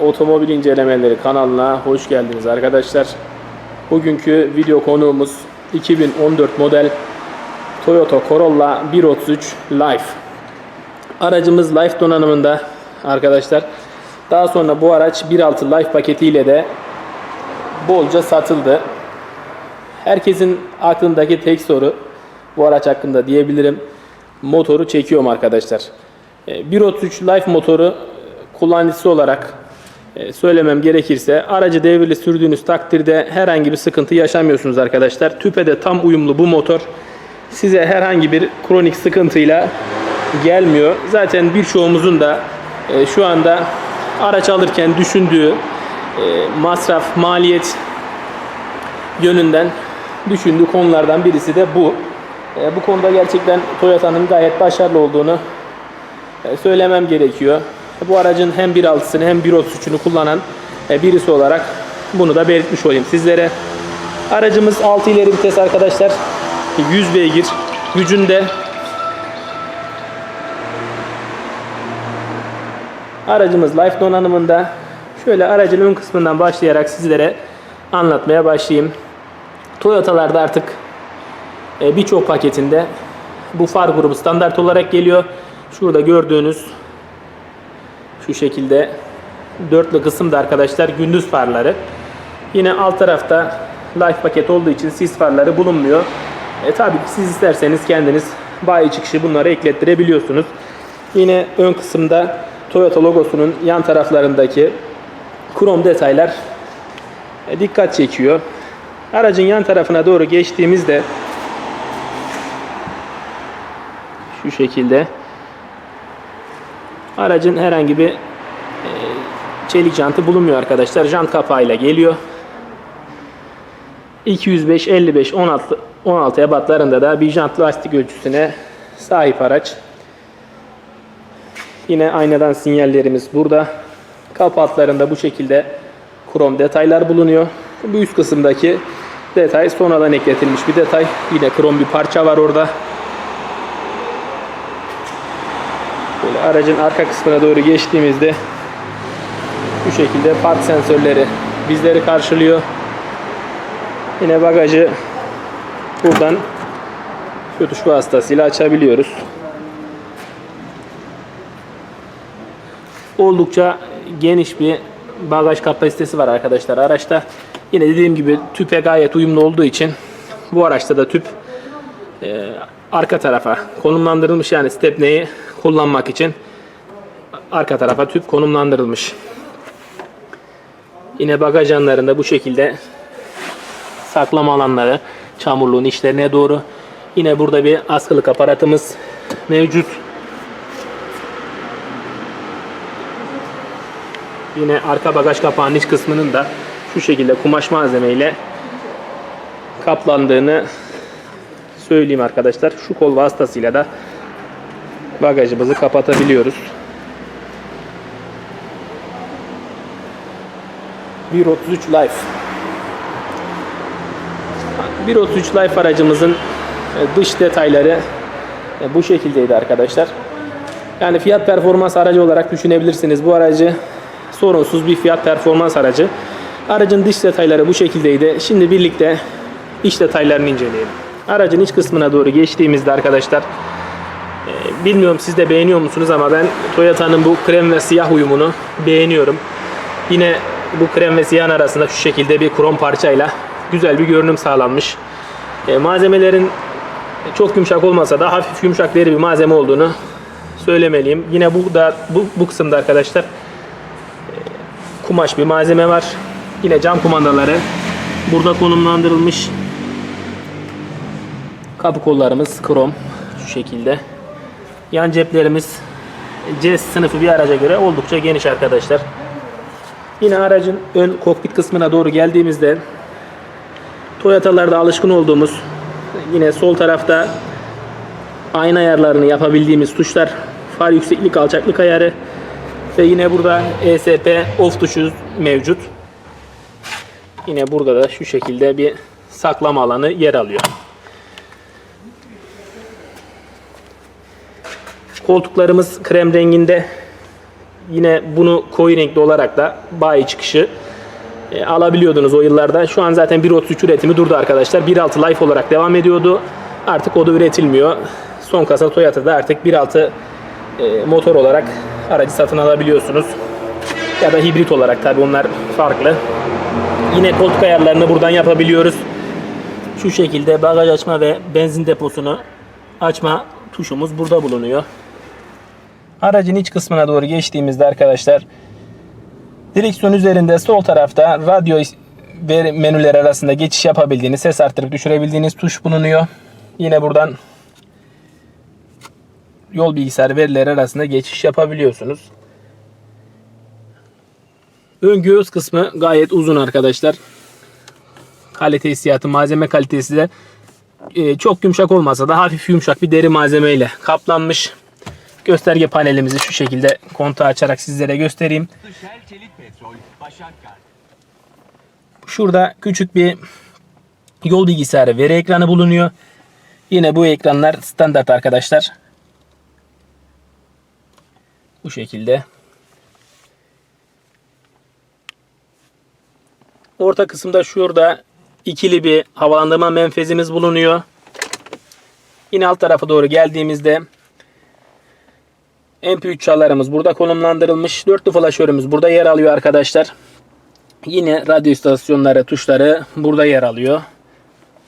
Otomobil incelemeleri kanalına hoş geldiniz arkadaşlar. Bugünkü video konuğumuz 2014 model Toyota Corolla 133 Life. Aracımız Life donanımında arkadaşlar. Daha sonra bu araç 1.6 Life paketiyle de bolca satıldı. Herkesin aklındaki tek soru bu araç hakkında diyebilirim. Motoru çekiyorum arkadaşlar. E, 1.33 Life motoru e, kullanıcısı olarak e, söylemem gerekirse aracı devirli sürdüğünüz takdirde herhangi bir sıkıntı yaşamıyorsunuz arkadaşlar. Tüpe de tam uyumlu bu motor size herhangi bir kronik sıkıntıyla gelmiyor. Zaten birçoğumuzun da e, şu anda araç alırken düşündüğü e, masraf, maliyet yönünden düşündüğü konulardan birisi de bu. E, bu konuda gerçekten Toyota'nın gayet başarılı olduğunu e, söylemem gerekiyor. Bu aracın hem 1.6'sını hem 1.33'ünü kullanan e, birisi olarak bunu da belirtmiş olayım sizlere. Aracımız 6 ileri vites arkadaşlar. 100 beygir gücünde. Aracımız Life donanımında. Şöyle aracın ön kısmından başlayarak sizlere anlatmaya başlayayım. Toyota'larda artık e, birçok paketinde bu far grubu standart olarak geliyor. Şurada gördüğünüz şu şekilde dörtlü kısımda arkadaşlar gündüz farları. Yine alt tarafta life paket olduğu için sis farları bulunmuyor. E, tabii siz isterseniz kendiniz bayi çıkışı bunları eklettirebiliyorsunuz. Yine ön kısımda Toyota logosunun yan taraflarındaki krom detaylar e, dikkat çekiyor. Aracın yan tarafına doğru geçtiğimizde şu şekilde aracın herhangi bir e, çelik jantı bulunmuyor arkadaşlar. Jant kapağıyla geliyor. 205, 55, 16, 16 ebatlarında da bir jant lastik ölçüsüne sahip araç. Yine aynadan sinyallerimiz burada. Kapı altlarında bu şekilde krom detaylar bulunuyor. Bu üst kısımdaki detay sonradan ekletilmiş bir detay. Yine krom bir parça var orada. Böyle aracın arka kısmına doğru geçtiğimizde bu şekilde park sensörleri bizleri karşılıyor. Yine bagajı buradan şu tuş vasıtasıyla açabiliyoruz. Oldukça geniş bir bagaj kapasitesi var arkadaşlar araçta. Yine dediğim gibi tüpe gayet uyumlu olduğu için bu araçta da tüp e, arka tarafa konumlandırılmış yani stepneyi kullanmak için arka tarafa tüp konumlandırılmış. Yine bagaj yanlarında bu şekilde saklama alanları çamurluğun içlerine doğru. Yine burada bir askılık aparatımız mevcut. Yine arka bagaj kapağının iç kısmının da şu şekilde kumaş malzemeyle kaplandığını söyleyeyim arkadaşlar. Şu kol vasıtasıyla da bagajımızı kapatabiliyoruz. 1.33 Life 1.33 Life aracımızın e, dış detayları e, bu şekildeydi arkadaşlar. Yani fiyat performans aracı olarak düşünebilirsiniz. Bu aracı sorunsuz bir fiyat performans aracı. Aracın dış detayları bu şekildeydi. Şimdi birlikte iç detaylarını inceleyelim. Aracın iç kısmına doğru geçtiğimizde arkadaşlar e, bilmiyorum siz de beğeniyor musunuz ama ben Toyota'nın bu krem ve siyah uyumunu beğeniyorum. Yine bu krem ve siyahın arasında şu şekilde bir krom parçayla güzel bir görünüm sağlanmış. E, malzemelerin çok yumuşak olmasa da hafif yumuşak deri bir malzeme olduğunu söylemeliyim. Yine bu da bu, bu kısımda arkadaşlar e, kumaş bir malzeme var. Yine cam kumandaları burada konumlandırılmış. Kapı kollarımız krom şu şekilde. Yan ceplerimiz C sınıfı bir araca göre oldukça geniş arkadaşlar. Yine aracın ön kokpit kısmına doğru geldiğimizde Toyota'larda alışkın olduğumuz yine sol tarafta ayna ayarlarını yapabildiğimiz tuşlar far yükseklik alçaklık ayarı ve yine burada ESP off tuşu mevcut. Yine burada da şu şekilde bir saklama alanı yer alıyor. Koltuklarımız krem renginde Yine bunu koyu renkli olarak da bayi çıkışı e, alabiliyordunuz o yıllarda. Şu an zaten 1.33 üretimi durdu arkadaşlar. 1.6 Life olarak devam ediyordu. Artık o da üretilmiyor. Son kasa Toyota'da artık 1.6 e, motor olarak aracı satın alabiliyorsunuz. Ya da hibrit olarak tabi onlar farklı. Yine koltuk ayarlarını buradan yapabiliyoruz. Şu şekilde bagaj açma ve benzin deposunu açma tuşumuz burada bulunuyor. Aracın iç kısmına doğru geçtiğimizde arkadaşlar direksiyon üzerinde sol tarafta radyo ve menüler arasında geçiş yapabildiğiniz, ses arttırıp düşürebildiğiniz tuş bulunuyor. Yine buradan yol bilgisayar verileri arasında geçiş yapabiliyorsunuz. Ön göğüs kısmı gayet uzun arkadaşlar. Kalite hissiyatı, malzeme kalitesi de e, çok yumuşak olmasa da hafif yumuşak bir deri malzemeyle kaplanmış. Gösterge panelimizi şu şekilde kontağı açarak sizlere göstereyim. Şurada küçük bir yol bilgisayarı veri ekranı bulunuyor. Yine bu ekranlar standart arkadaşlar. Bu şekilde. Orta kısımda şurada ikili bir havalandırma menfezimiz bulunuyor. Yine alt tarafa doğru geldiğimizde MP3 çalarımız burada konumlandırılmış. Dörtlü flaşörümüz burada yer alıyor arkadaşlar. Yine radyo istasyonları tuşları burada yer alıyor.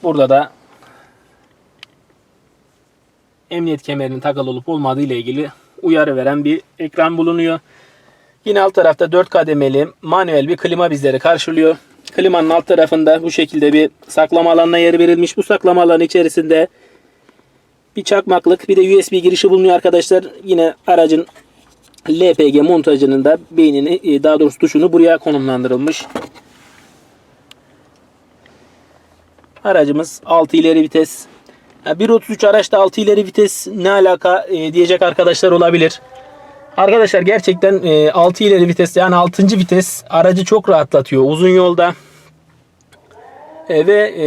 Burada da emniyet kemerinin takılı olup olmadığı ile ilgili uyarı veren bir ekran bulunuyor. Yine alt tarafta 4 kademeli manuel bir klima bizleri karşılıyor. Klimanın alt tarafında bu şekilde bir saklama alanına yer verilmiş. Bu saklama alanı içerisinde bir çakmaklık bir de USB girişi bulunuyor arkadaşlar. Yine aracın LPG montajının da beynini e, daha doğrusu tuşunu buraya konumlandırılmış. Aracımız 6 ileri vites. Ya 1.33 araçta 6 ileri vites ne alaka e, diyecek arkadaşlar olabilir. Arkadaşlar gerçekten e, 6 ileri vites yani 6. vites aracı çok rahatlatıyor uzun yolda. E, ve e,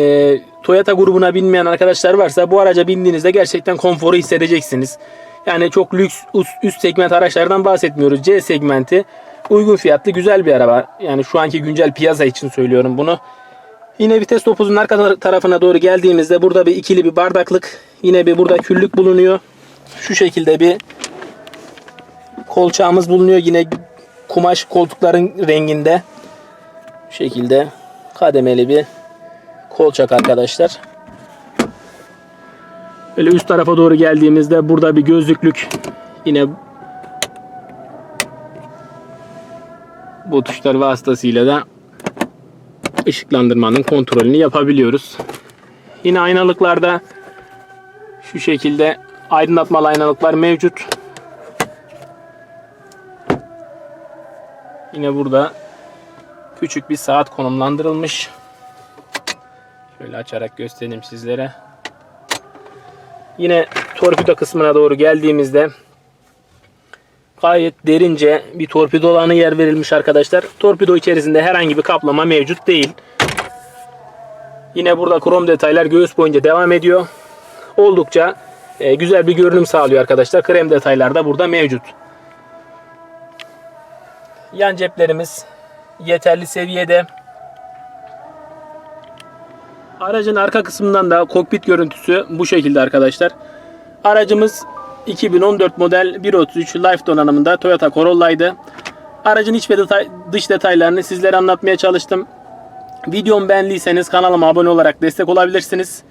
Toyota grubuna binmeyen arkadaşlar varsa bu araca bindiğinizde gerçekten konforu hissedeceksiniz. Yani çok lüks üst, üst segment araçlardan bahsetmiyoruz. C segmenti uygun fiyatlı güzel bir araba. Yani şu anki güncel piyasa için söylüyorum bunu. Yine vites topuzun arka tarafına doğru geldiğimizde burada bir ikili bir bardaklık. Yine bir burada küllük bulunuyor. Şu şekilde bir kolçağımız bulunuyor. Yine kumaş koltukların renginde. Bu şekilde kademeli bir kolçak arkadaşlar. Böyle üst tarafa doğru geldiğimizde burada bir gözlüklük yine bu tuşlar vasıtasıyla da ışıklandırmanın kontrolünü yapabiliyoruz. Yine aynalıklarda şu şekilde aydınlatmalı aynalıklar mevcut. Yine burada küçük bir saat konumlandırılmış. Şöyle açarak göstereyim sizlere. Yine torpido kısmına doğru geldiğimizde gayet derince bir torpido alanı yer verilmiş arkadaşlar. Torpido içerisinde herhangi bir kaplama mevcut değil. Yine burada krom detaylar göğüs boyunca devam ediyor. Oldukça e, güzel bir görünüm sağlıyor arkadaşlar. Krem detaylar da burada mevcut. Yan ceplerimiz yeterli seviyede. Aracın arka kısmından da kokpit görüntüsü bu şekilde arkadaşlar. Aracımız 2014 model 1.33 Life donanımında Toyota Corolla'ydı. Aracın iç ve detay, dış detaylarını sizlere anlatmaya çalıştım. Videomu beğendiyseniz kanalıma abone olarak destek olabilirsiniz.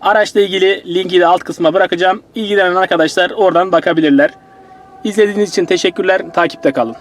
Araçla ilgili linki de alt kısma bırakacağım. İlgilenen arkadaşlar oradan bakabilirler. İzlediğiniz için teşekkürler. Takipte kalın.